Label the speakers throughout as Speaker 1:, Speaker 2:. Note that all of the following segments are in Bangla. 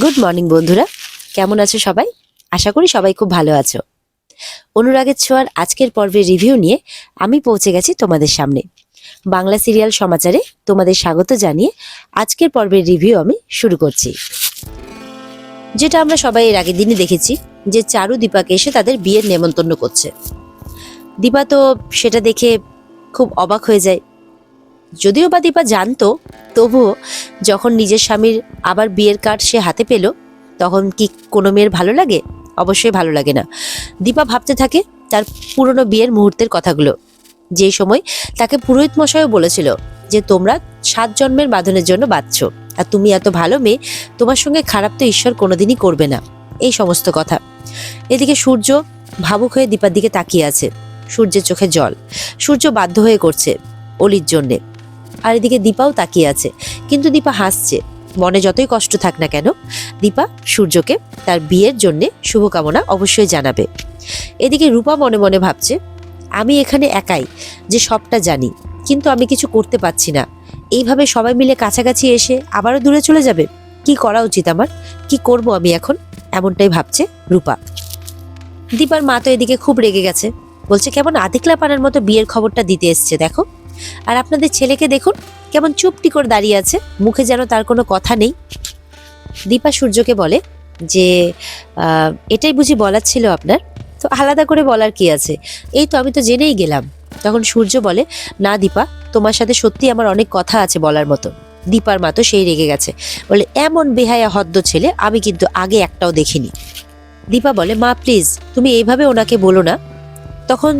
Speaker 1: গুড মর্নিং বন্ধুরা। কেমন আছো সবাই? আশা করি সবাই খুব ভালো আছো। অনুরাগের ছোঁয়ার আজকের পর্বের রিভিউ নিয়ে আমি পৌঁছে গেছি তোমাদের সামনে। বাংলা সিরিয়াল সমাচারে তোমাদের স্বাগত জানিয়ে আজকের পর্বের রিভিউ আমি শুরু করছি। যেটা আমরা সবাই এর আগের দিনই দেখেছি, যে চারু দীপাকে এসে তাদের বিয়ের নেমন্তন্ন করছে। দীপা তো সেটা দেখে খুব অবাক হয়ে যায় যদিও বা দীপা জানতো, তবুও যখন নিজের স্বামীর আবার বিয়ের কার্ড সে হাতে পেল, তখন কি কোনো মেয়ের ভালো লাগে? অবশ্যই ভালো লাগে না। দীপা ভাবতে থাকে তার পুরনো বিয়ের মুহূর্তের কথাগুলো। যে সময় তাকে পুরোহিত মশাইও বলেছিল যে, তোমরা সাত জন্মের বাঁধনের জন্য বাঁচছ আর তুমি এত ভালো মেয়ে, তোমার সঙ্গে খারাপ তো ঈশ্বর কোনোদিনই করবে না। এই সমস্ত কথা। এদিকে সূর্য ভাবুক হয়ে দীপার দিকে তাকিয়ে আছে। সূর্যের চোখে জল। সূর্য বাধ্য হয়ে করছে অলির জন্যে। আর এদিকে দীপাও তাকিয়ে আছে। কিন্তু দীপা হাসছে। মনে যতই কষ্ট থাক না কেন, দীপা সূর্যকে তার বিয়ের জন্যে শুভকামনা অবশ্যই জানাবে। এদিকে রূপা মনে মনে ভাবছে, আমি এখানে একাই, যে সবটা জানি, কিন্তু আমি কিছু করতে পারছি না। এইভাবে সবাই মিলে কাছাকাছি এসে আবারও দূরে চলে যাবে? কি করা উচিত আমার? কি করব আমি এখন? এমনটাই ভাবছে রূপা। দীপার মা তো এদিকে খুব রেগে গেছে। বলছে, কেমন আদিকলা পানার মতো বিয়ের খবরটা দিতে এসছে, দেখো। আর আপনাদের ছেলেকে দেখুন, কেমন চুপটি করে দাঁড়িয়ে আছে। মুখে যেন তার কোনো কথা নেই। দীপা সূর্যকে বলে যে এটাই বুঝি বলার ছিল আপনার? তো আলাদা করে বলার কি আছে? এই তো আমি তো জেনেই গেলাম। তখন সূর্য বলে, না দীপা, তোমার সাথে সত্যি আমার অনেক কথা আছে বলার মতো। দীপার মা তো সেই রেগে গেছে। বলে, এমন বেহায়া হদ্দ ছেলে আমি কিন্তু আগে একটাও দেখিনি। দীপা বলে, মা প্লিজ তুমি এইভাবে ওনাকে বলো না। তখন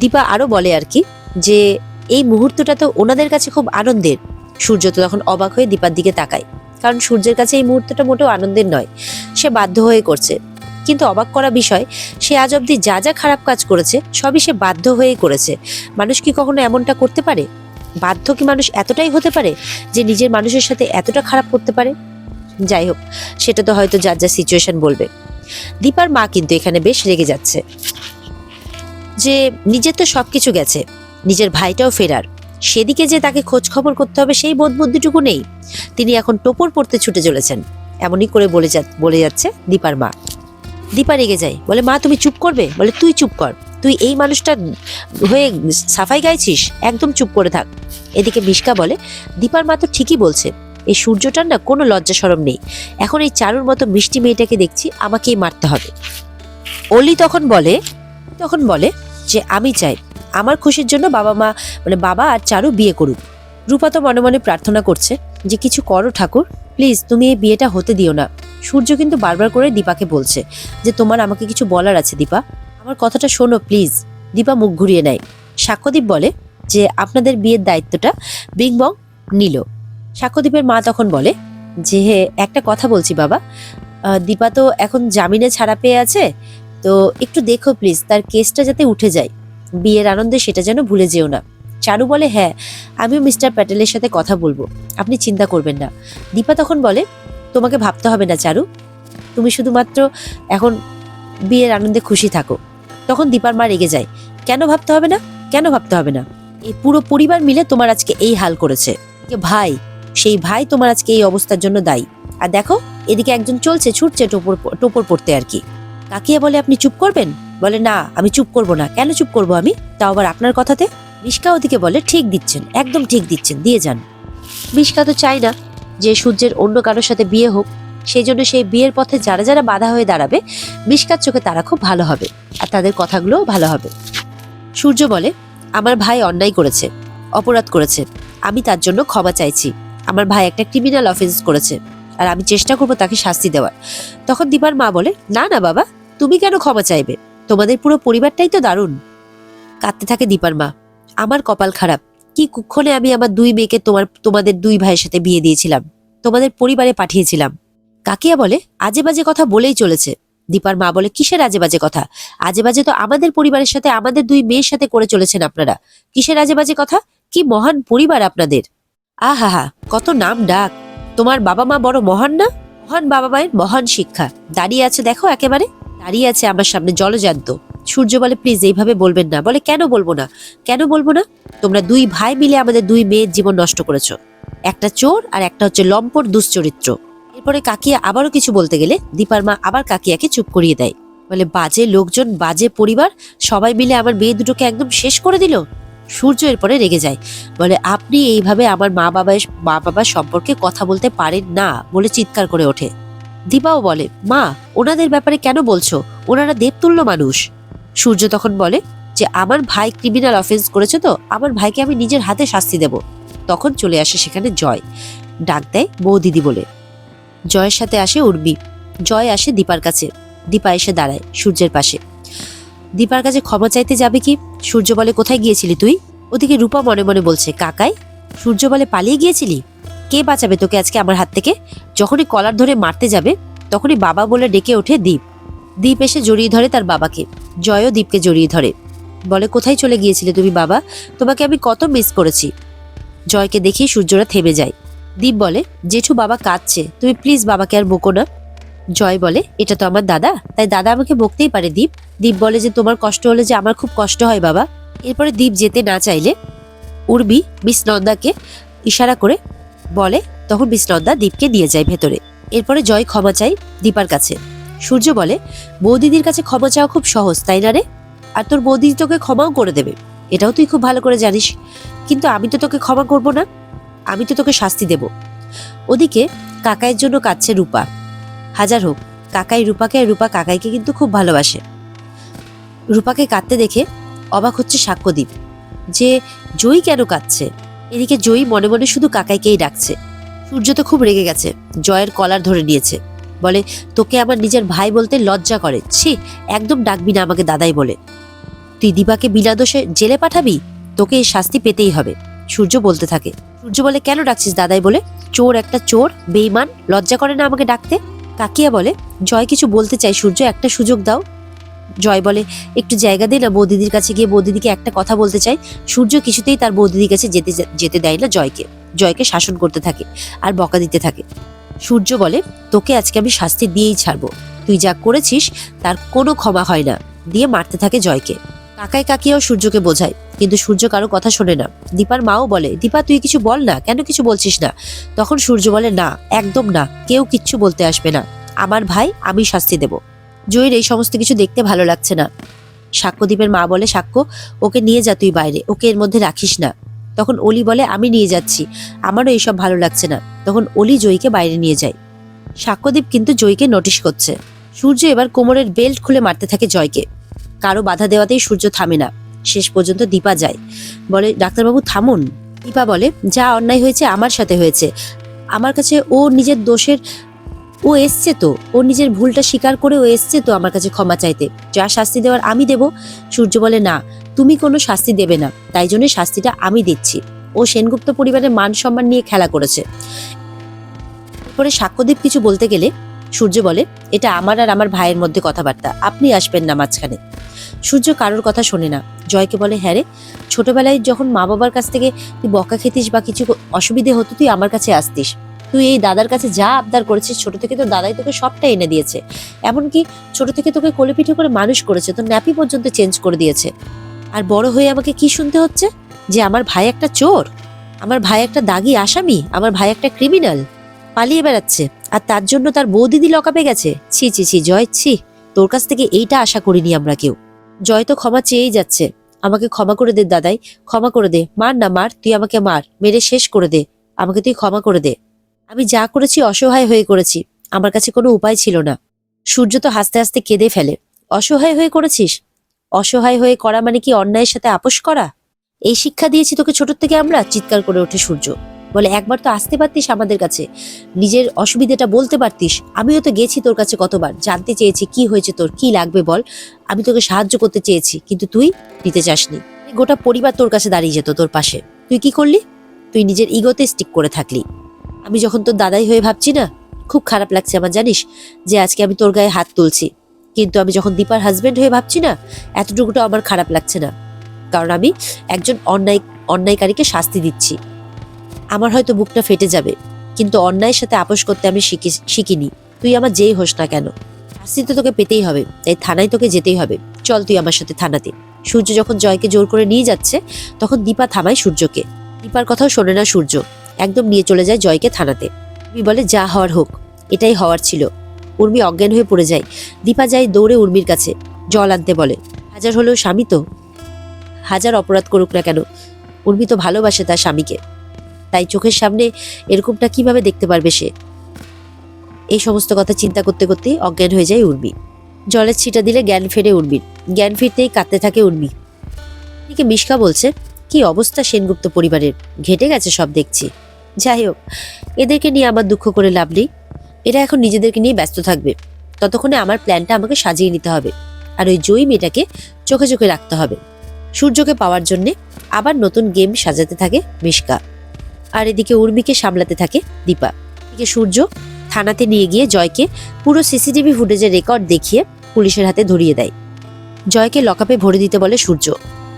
Speaker 1: দীপা আরও বলে আর কি যে এই মুহূর্তটা তো ওনাদের কাছে খুব আনন্দের। সূর্য তো তখন অবাক হয়ে দীপার দিকে তাকায়। কারণ সূর্যের কাছে এই মুহূর্তটা মোটেও আনন্দের নয়। সে বাধ্য হয়ে করছে। কিন্তু অবাক করা বিষয়, সে আজ অবধি যা যা খারাপ কাজ করেছে, সবই সে বাধ্য হয়েই করেছে। মানুষ কি কখনো এমনটা করতে পারে? বাধ্য কি মানুষ এতটাই হতে পারে যে নিজের মানুষের সাথে এতটা খারাপ করতে পারে? যাই হোক, সেটা তো হয়তো যার যা সিচুয়েশন বলবে। দীপার মা কিন্তু এখানে বেশ রেগে যাচ্ছে। যে নিজের তো সবকিছু গেছে। নিজের ভাইটাও ফেরার। সেদিকে যে তাকে খোঁজ খবর করতে হবে সেই বোধ বুদ্ধিটুকু নেই। তিনি এখন টোপর পড়তে ছুটে চলেছেন। এমনই করে বলে যা বলে যাচ্ছে দীপার মা। দীপা রেগে যায়, বলে, মা, তুমি চুপ করবে? বলে, তুই চুপ কর। তুই এই মানুষটা হয়ে সাফাই গাইছিস? একদম চুপ করে থাক। এদিকে মিশকা বলে, দীপার মা তো ঠিকই বলছে, এই সূর্যটার না কোনো লজ্জা সরম নেই। এখন এই চারুর মতো মিষ্টি মেয়েটাকে দেখছি আমাকেই মারতে হবে। অলি তখন বলে তখন বলে যে, আমি চাই আমার খুশির জন্য বাবা মা মানে বাবা আর চারু বিয়ে করুক। রূপা তো মনে মনে প্রার্থনা করছে যে, কিছু করো ঠাকুর, প্লিজ তুমি এই বিয়েটা হতে দিও না। সূর্য কিন্তু বারবার করে দীপাকে বলছে যে, তোমার আমাকে কিছু বলার আছে দীপা। আমার কথাটা শোনো প্লিজ। দীপা মুখ ঘুরিয়ে নেয়। সাক্ষ্যদীপ বলে যে, আপনাদের বিয়ের দায়িত্বটা বিংবং নিল। সাক্ষ্যদীপের মা তখন বলে যে, হে, একটা কথা বলছি বাবা। দীপা তো এখন জামিনে ছাড়া পেয়ে আছে। তো একটু দেখো প্লিজ, তার কেসটা যাতে উঠে যায়। বিয়ের আনন্দে সেটা যেন ভুলে যেও না। চারু বলে হ্যাঁ আমিও মিস্টার প্যাটেলের সাথে কথা বলব। আপনি চিন্তা করবেন না। দীপা তখন বলে, তোমাকে ভাবতে হবে না চারু তুমি শুধুমাত্র এখন বিয়ের আনন্দে খুশি থাকো। তখন দীপার মা রেগে যায়, কেন ভাবতে হবে না? কেন ভাবতে হবে না? এই পুরো পরিবার মিলে তোমার আজকে এই হাল করেছে। ভাই, সেই ভাই তোমার আজকে এই অবস্থার জন্য দায়ী। আর দেখো, এদিকে একজন চলছে ছুটছে টোপর টোপর পড়তে আর কি। কাকিয়া বলে, আপনি চুপ করবেন? বলে, না, আমি চুপ করব না। কেন চুপ করব আমি? তাও আবার আপনার কথাতে? মিশকা ওদিকে বলে, ঠিক দিচ্ছেন, একদম ঠিক দিচ্ছেন, দিয়ে যান। মিশকা তো চায় না যে সূর্যের অন্য কারোর সাথে বিয়ে হোক সেই জন্য সেই বিয়ের পথে যারা যারা বাধা হয়ে দাঁড়াবে, মিশকার চোখে তারা খুব ভালো হবে আর তাদের কথাগুলোও ভালো হবে। সূর্য বলে, আমার ভাই অন্যায় করেছে, অপরাধ করেছে, আমি তার জন্য ক্ষমা চাইছি। আমার ভাই একটা ক্রিমিনাল অফেন্স করেছে আর আমি চেষ্টা করব তাকে শাস্তি দেওয়ার। তখন দীপার মা বলে, না না বাবা, তুমি কেন ক্ষমা চাইবে? তোমাদের পুরো পরিবারটাই তো দারুণ। কাঁদতে থাকে দীপার মা। আমার কপাল খারাপ। কি কুক্ষণে আমি আমার দুই মেয়েকে তোমার, তোমাদের দুই ভাইয়ের সাথে বিয়ে দিয়েছিলাম। তোমাদের পরিবারে পাঠিয়েছিলাম। কাকিয়া বলে, আজে বাজে কথা বলেই চলেছে। দীপার মা বলে, কিসের আজে বাজে কথা? আজে বাজে তো আমাদের পরিবারের সাথে, আমাদের দুই মেয়ের সাথে করে চলেছেন আপনারা। কিসের আজে বাজে কথা? কি মহান পরিবার আপনাদের। আহা হা, কত নাম ডাক। তোমার বাবা মা বড় মহান না? মহান বাবা মায়ের মহান শিক্ষা। দাঁড়িয়ে আছে দেখো একেবারে। দাঁড়িয়ে আছে আমার সামনে জলজান্ত সূর্য বলে প্লিজ এইভাবে বলবেন না। বলে, কেন বলব না? কেন বলব না? তোমরা দুই ভাই মিলে আমাদের দুই মেয়ের জীবন নষ্ট করেছ। একটা চোর আর একটা হচ্ছে লম্পট দুশ্চরিত্র। এরপরে কাকিয়া আবারও কিছু বলতে গেলে দীপার মা আবার কাকিয়াকে চুপ করিয়ে দেয়। বলে, বাজে লোকজন, বাজে পরিবার, সবাই মিলে আমার মেয়ে দুটোকে একদম শেষ করে দিল। সূর্য এরপরে রেগে যায়। বলে, আপনি এইভাবে আমার মা বাবা মা বাবার সম্পর্কে কথা বলতে পারেন না বলে চিৎকার করে ওঠে। দীপাও বলে, মা, ওনাদের ব্যাপারে কেন বলছো? ওনারা দেবতুল্য মানুষ। সূর্য তখন বলে, যে আমার ভাই ক্রিমিনাল অফেন্স করেছে তো, আমার ভাইকে আমি নিজের হাতে শাস্তি দেব। তখন চলে আসে সেখানে জয়। ডাক দেয় বউ দিদি বলে। জয়ের সাথে আসে উর্বি জয় আসে দীপার কাছে। দীপা এসে দাঁড়ায় সূর্যের পাশে। দীপার কাছে ক্ষমা চাইতে যাবে কি? সূর্য বলে, কোথায় গিয়েছিলি তুই? ওদিকে রূপা মনে মনে বলছে, কাকাই? সূর্য বলে, পালিয়ে গিয়েছিলি? কে বাঁচাবে তোকে আজকে আমার হাত থেকে? যখনই কলার ধরে মারতে যাবে, তখনই বাবা বলে ডেকে ওঠে দীপ। দীপ এসে জড়িয়ে ধরে তার বাবাকে। জয়ও দীপকে জড়িয়ে ধরে। বলে, কোথায় চলে গিয়েছিলে তুমি বাবা? তোমাকে আমি কত মিস করেছি। জয়কে দেখি সূর্যরা থেমে যায়। দীপ বলে, জেঠু বাবা কাঁদছে। তুমি প্লিজ বাবাকে আর বকো না। জয় বলে, এটা তো আমার দাদা। তাই দাদা আমাকে বকতেই পারে, দীপ। দীপ বলে, যে তোমার কষ্ট হলে যে আমার খুব কষ্ট হয় বাবা। এরপরে দীপ যেতে না চাইলে উর্বি মিস নন্দাকে ইশারা করে বলে, তখন মিস দীপকে দিয়ে যায় ভেতরে। এরপরে জয় ক্ষমা চাই দীপার কাছে। সূর্য বলে, বৌদিদির কাছে ক্ষমা চাওয়া খুব সহজ, তাই না রে? আর তোর বৌদি তোকে ক্ষমাও করে দেবে। এটাও তুই খুব ভালো করে জানিস। কিন্তু আমি তো তোকে ক্ষমা করব না। আমি তো তোকে শাস্তি দেব। ওদিকে কাকাইয়ের জন্য কাঁদছে রূপা। হাজার হোক, কাকাই রূপাকে আর রূপা কাকাইকে কিন্তু খুব ভালোবাসে। রূপাকে কাঁদতে দেখে অবাক হচ্ছে সাক্ষ্যদীপ। যে, জয়ী কেন কাঁদছে? এদিকে জয়ী মনে মনে শুধু কাকাইকেই ডাকছে। সূর্য তো খুব রেগে গেছে, জয়ের কলার ধরে নিয়েছে। বলে, তোকে আমার নিজের ভাই বলতে লজ্জা করে। ছি, একদম ডাকবি না আমাকে দাদাই বলে। তুই দিবাকে বিনা দোষে জেলে পাঠাবি? তোকে এই শাস্তি পেতেই হবে। সূর্য বলতে থাকে। সূর্য বলে, কেন ডাকছিস দাদাই বলে? চোর একটা চোর বেইমান লজ্জা করে না আমাকে ডাকতে? কাকিয়া বলে, জয় কিছু বলতে চাই সূর্য, একটা সুযোগ দাও। জয় বলে, একটু জায়গা দে না বৌদিদির কাছে গিয়ে বৌদিদিকে একটা কথা বলতে চাই। সূর্য কিছুতেই তার বৌদিদির কাছে যেতে যেতে দেয় না জয়কে। জয়কে শাসন করতে থাকে আর বকা দিতে থাকে। সূর্য বলে, তোকে আজকে আমি শাস্তি দিয়েই ছাড়বো। তুই যা করেছিস, তার কোনো ক্ষমা হয় না। দিয়ে মারতে থাকে জয়কে। কাকায় কাকিয়াও সূর্যকে বোঝায়, কিন্তু সূর্য কারও কথা শোনে না। দীপার মাও বলে, দীপা, তুই কিছু বল না, কেন কিছু বলছিস না? তখন সূর্য বলে, না, একদম না, কেউ কিচ্ছু বলতে আসবে না। আমার ভাই, আমি শাস্তি দেব। জয়ীর এই সমস্ত কিছু দেখতে ভালো লাগছে না। সাক্ষ্যদীপের মা বলে, সাক্ষ্য, ওকে নিয়ে যা তুই বাইরে, ওকে এর মধ্যে রাখিস না। তখন অলি বলে, আমি নিয়ে যাচ্ছি, আমারও এইসব ভালো লাগছে না। তখন অলি জয়ীকে বাইরে নিয়ে যায়। সাক্ষ্যদীপ কিন্তু জয়ীকে নোটিশ করছে। সূর্য এবার কোমরের বেল্ট খুলে মারতে থাকে জয়কে। কারও বাধা দেওয়াতেই সূর্য থামে না। শেষ পর্যন্ত দীপা যায়। বলে, ডাক্তারবাবু, থামুন। দীপা বলে, যা অন্যায় হয়েছে আমার সাথে হয়েছে। আমার কাছে ও নিজের দোষের ও এসছে তো। ও নিজের ভুলটা স্বীকার করে ও এসছে তো আমার কাছে ক্ষমা চাইতে। যা শাস্তি দেওয়ার আমি দেব। সূর্য বলে, না, তুমি কোনো শাস্তি দেবে না। তাই জন্য শাস্তিটা আমি দিচ্ছি। ও সেনগুপ্ত পরিবারের মান সম্মান নিয়ে খেলা করেছে। পরে সাক্ষ্যদীপ কিছু বলতে গেলে সূর্য বলে, এটা আমার আর আমার ভাইয়ের মধ্যে কথাবার্তা। আপনি আসবেন না মাঝখানে। সূর্য কারোর কথা শোনে না। জয়কে বলে হ্যাঁ রে, ছোটবেলায় যখন মা বাবার কাছ থেকে তুই বকা খেতিস বা কিছু অসুবিধে হতো, তুই আমার কাছে আসতিস। তুই এই দাদার কাছে যা আবদার করেছিস, ছোট থেকে তোর দাদাই তোকে সবটা এনে দিয়েছে। এমনকি ছোট থেকে তোকে কোলে পিঠে করে মানুষ করেছে, তোর ন্যাপি পর্যন্ত চেঞ্জ করে দিয়েছে। আর বড় হয়ে আমাকে কি শুনতে হচ্ছে? যে আমার ভাই একটা চোর, আমার ভাই একটা দাগি আসামি, আমার ভাই একটা ক্রিমিনাল পালিয়ে বেড়াচ্ছে, আর তার জন্য তার বৌদিদি লকাপে গেছে। ছি ছি ছি, জয়, ছি, তোর কাছ থেকে এইটা আশা করিনি আমরা কেউ। জয় তো ক্ষমা চেয়েই যাচ্ছে। আমাকে ক্ষমা করে দে দাদাই, ক্ষমা করে দে। মার না, মার, তুই আমাকে মার, মেরে শেষ করে দে। আমাকে তুই ক্ষমা করে দে। আমি যা করেছি অসহায় হয়ে করেছি, আমার কাছে কোনো উপায় ছিল না। সূর্য তো হাসতে হাসতে কেঁদে ফেলে। অসহায় হয়ে করেছিস? অসহায় হয়ে করা মানে কি অন্যায়ের সাথে আপোষ করা? এই শিক্ষা দিয়েছি তোকে ছোট থেকে আমরা, চিৎকার করে ওঠে সূর্য। বলে, একবার তো আসতে পারতিস আমাদের কাছে। নিজের অসুবিধাটা বলতে পারতিস। আমিও তো গেছি তোর কাছে কতবার। জানতে চেয়েছি কি হয়েছে তোর, কি লাগবে বল। আমি তোকে সাহায্য করতে চেয়েছি, কিন্তু তুই নিতে চাসনি। গোটা পরিবার তোর কাছে দাঁড়িয়ে যেত তোর পাশে। তুই কি করলি? তুই নিজের ইগোতে স্টিক করে থাকলি। আমি যখন তোর দাদাই হয়ে ভাবছি না, খুব খারাপ লাগছে আমার, জানিস, যে আজকে আমি তোর গায়ে হাত তুলছি। কিন্তু আমি যখন দীপার হাজবেন্ড হয়ে ভাবছি না, এতটুকুটা আমার খারাপ লাগছে না। কারণ আমি একজন অন্যায়, অন্যায়কারীকে শাস্তি দিচ্ছি। আমার হয়তো বুকটা ফেটে যাবে, কিন্তু অন্যায়ের সাথে আপোষ করতে আমি শিখি, শিখিনি। তুই আমার যেই হোস না কেন, শাস্তি তো তোকে পেতেই হবে, তাই থানায় তোকে যেতেই হবে। চল তুই আমার সাথে থানাতে। সূর্য যখন জয়কে জোর করে নিয়ে যাচ্ছে, তখন দীপা থামায় সূর্যকে। দীপার কথাও শোনে না সূর্য। একদম নিয়ে চলে যায় জয়কে থানাতে। তুমি বলে, যা হওয়ার হোক। এটাই হওয়ার ছিল। উর্মি অজ্ঞান হয়ে পড়ে যায়। দীপা যায় দৌড়ে উর্মির কাছে। জল আনতে বলে, হাজার হলেও স্বামী তো? হাজার অপরাধ করুক না কেন? উর্মি তো ভালোবাসে তার স্বামীকে। তাই চোখের সামনে এরকমটা কীভাবে দেখতে পারবে সে? এই সমস্ত কথা চিন্তা করতে করতেই অজ্ঞান হয়ে যায় উর্মি। জলের ছিটা দিলে জ্ঞান ফেরে উর্মির। জ্ঞান ফিরতেই কাঁদতে থাকে উর্মি। এদিকে মিশকা বলছে কি অবস্থা সেনগুপ্ত পরিবারের? ঘেটে গেছে সব দেখছি। যাই হোক, এদেরকে নিয়ে আমার দুঃখ করে লাভ নেই। এরা এখন নিজেদেরকে নিয়ে ব্যস্ত থাকবে। ততক্ষণে আমার প্ল্যানটা আমাকে সাজিয়ে নিতে হবে। আর ওই জয়ী মেয়েটাকে চোখে চোখে রাখতে হবে। সূর্যকে পাওয়ার জন্যে আবার নতুন গেম সাজাতে থাকে মিশকা। আর এদিকে উর্মিকে সামলাতে থাকে দীপা। এদিকে সূর্য থানাতে নিয়ে গিয়ে জয়কে পুরো সিসিটিভি ফুটেজের রেকর্ড দেখিয়ে পুলিশের হাতে ধরিয়ে দেয়। জয়কে লকআপে ভরে দিতে বলে সূর্য।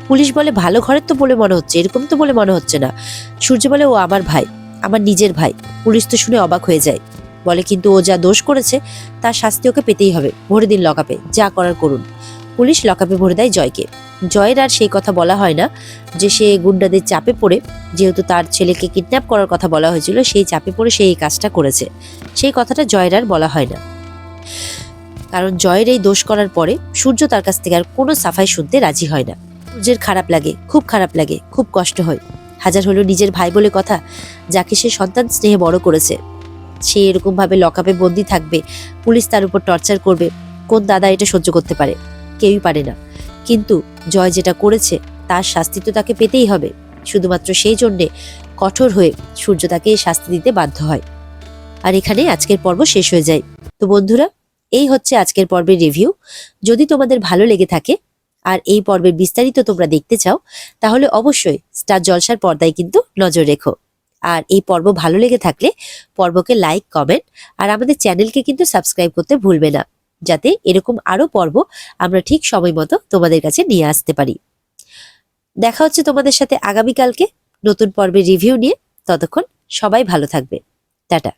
Speaker 1: পুলিশ বলে, ভালো ঘরের তো বলে মনে হচ্ছে, এরকম তো বলে মনে হচ্ছে না। সূর্য বলে, ও আমার ভাই, আমার নিজের ভাই। পুলিশ তো শুনে অবাক হয়ে যায়। বলে, কিন্তু ও যা দোষ করেছে তার শাস্তি ওকে পেতেই হবে। ভরে দিন লকাপে, যা করার করুন। পুলিশ লকাপে ভরে দেয় জয়কে। জয়ের আর সেই কথা বলা হয় না, যে সে গুন্ডাদের চাপে পড়ে, যেহেতু তার ছেলেকে কিডন্যাপ করার কথা বলা হয়েছিল, সেই চাপে পড়ে সে এই কাজটা করেছে। সেই কথাটা জয়ের আর বলা হয় না। কারণ জয়ের এই দোষ করার পরে সূর্য তার কাছ থেকে আর কোনো সাফাই শুনতে রাজি হয় না। সূর্যের খারাপ লাগে, খুব খারাপ লাগে, খুব কষ্ট হয়। হাজার হলো নিজের ভাই বলে কথা, যাকে সে সন্তান স্নেহে বড় করেছে। সে এরকম ভাবে লকআপে বন্দি থাকবে, পুলিশ তার উপর টর্চার করবে, কোন দাদা এটা সহ্য করতে পারে? কেউই পারে না। কিন্তু জয় যেটা করেছে, তার শাস্তি তো তাকে পেতেই হবে। শুধুমাত্র সেই জন্যে কঠোর হয়ে সূর্য তাকে এই শাস্তি দিতে বাধ্য হয়। আর এখানে আজকের পর্ব শেষ হয়ে যায়। তো বন্ধুরা, এই হচ্ছে আজকের পর্বের রিভিউ যদি তোমাদের ভালো লেগে থাকে আর এই পর্বের বিস্তারিত তোমরা দেখতে চাও, তাহলে অবশ্যই স্টার জলসার পর্দায় কিন্তু নজর রেখো। আর এই পর্ব ভালো লেগে থাকলে পর্বকে লাইক, কমেন্ট আর আমাদের চ্যানেলকে কিন্তু সাবস্ক্রাইব করতে ভুলবে না, যাতে এরকম আরও পর্ব আমরা ঠিক সময় মতো তোমাদের কাছে নিয়ে আসতে পারি। দেখা হচ্ছে তোমাদের সাথে আগামীকালকে নতুন পর্বের রিভিউ নিয়ে। ততক্ষণ সবাই ভালো থাকবে। টাটা।